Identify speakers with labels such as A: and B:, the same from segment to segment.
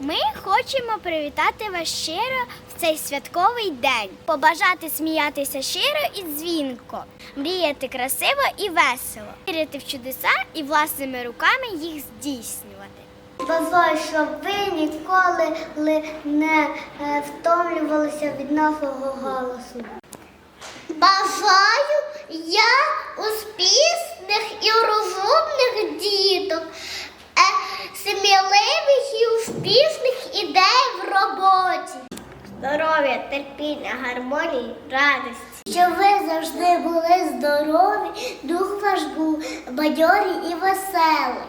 A: Ми хочемо привітати вас щиро в цей святковий день, побажати сміятися щиро і дзвінко, мріяти красиво і весело, вірити в чудеса і власними руками їх здійснювати.
B: Бажаю, щоб ви ніколи не е, втомлювалися від нашого голосу. Бажаю я успішних і розумних діток, е, сміливих і успішних ідей в роботі. Здоров'я, терпіння, гармонії, радості. Щоб ви завжди були здорові, дух ваш був бадьорий і веселий.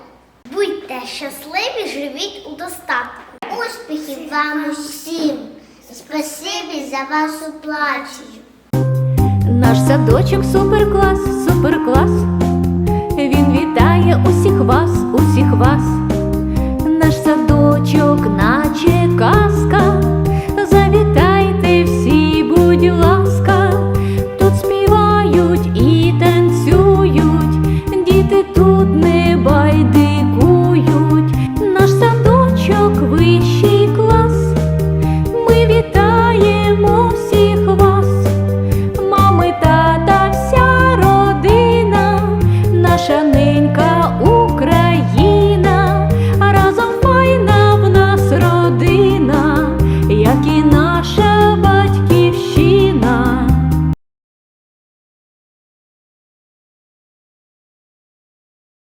B: Будьте щасливі, живіть у достатку. Успіхів вам усім! Спасибі за вашу плачію.
C: Наш садочок суперклас, суперклас. Він вітає усіх вас, усіх вас. Наш садочок tu